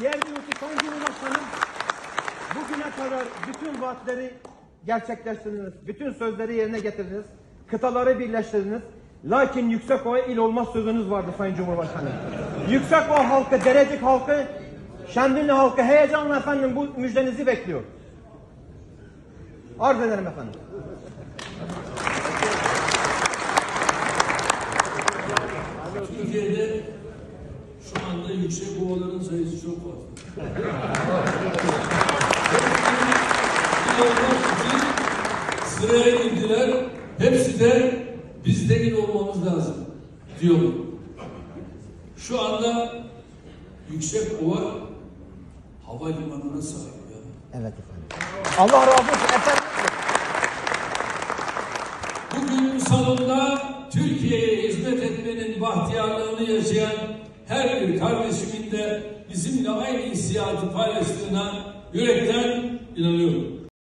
Diğer bir husus Sayın Cumhurbaşkanım bugüne kadar bütün vaatleri gerçekleştirdiniz. Bütün sözleri yerine getirdiniz. Kıtaları birleştirdiniz. Lakin Yüksekova il olmaz sözünüz vardı Sayın Cumhurbaşkanım. Yüksekova halkı, Derecik halkı, Şemdinli halkı heyecanla efendim bu müjdenizi bekliyor. Arz ederim efendim. Türkiye'de yüksek ovaların sayısı çok fazla. Sıraya girdiler. Hepsi de biz de il olmamız lazım diyor. Şu anda yüksek ova havalimanına sahip ya. Evet efendim. Allah razı olsun efendim. Bugün salonda Türkiye'ye hizmet etmenin bahtiyarlığını yaşayan her bir kardeşimin de bizimle aynı hissiyatı paylaştığına yürekten inanıyorum.